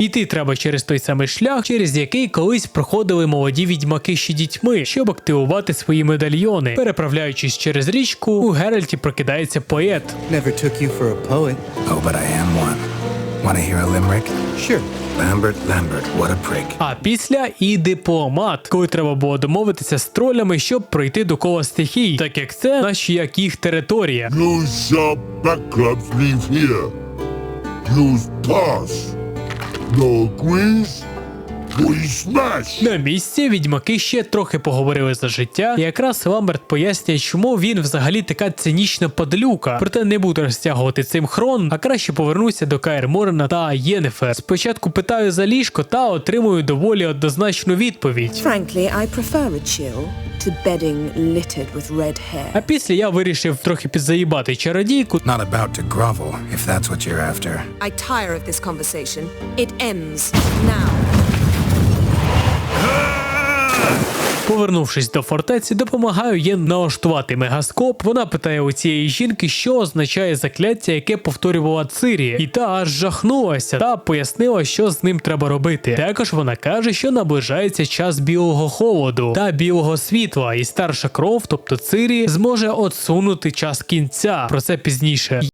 Іти треба через той самий шлях, через який колись проходили молоді відьмаки ще дітьми, щоб активувати свої медальйони. Переправляючись через річку, у Геральті прокидається поет. Never took you for a poet. Oh, but I am one. Want to hear a limerick? Sure. Lambert, Lambert, what a prick. А після і дипломат, коли треба було домовитися з тролями, щоб пройти до кола стихій, так як це наші як їх територія. Use your back leave here. Use pass. go, Queens. На місці відьмаки ще трохи поговорили за життя, і якраз Ламберт пояснює, чому він взагалі така цинічна подлюка. Проте не буду розтягувати цим хрон, а краще повернуся до Каєр Морена та Єнефер. Спочатку питаю за ліжко та отримую доволі однозначну відповідь. Frankly, I prefer a chill to bedding littered with red hair. А після я вирішив трохи підзаїбати чародійку Not about to grovel, if that's what you're after. I tire of this conversation. It ends now. Повернувшись до фортеці, допомагаю Єн налаштувати мегаскоп. Вона питає у цієї жінки, що означає закляття, яке повторювала Цирі, і та аж жахнулася та пояснила, що з ним треба робити. Також вона каже, що наближається час білого холоду та білого світла, і старша кров, тобто Цирі, зможе отсунути час кінця. Про це пізніше.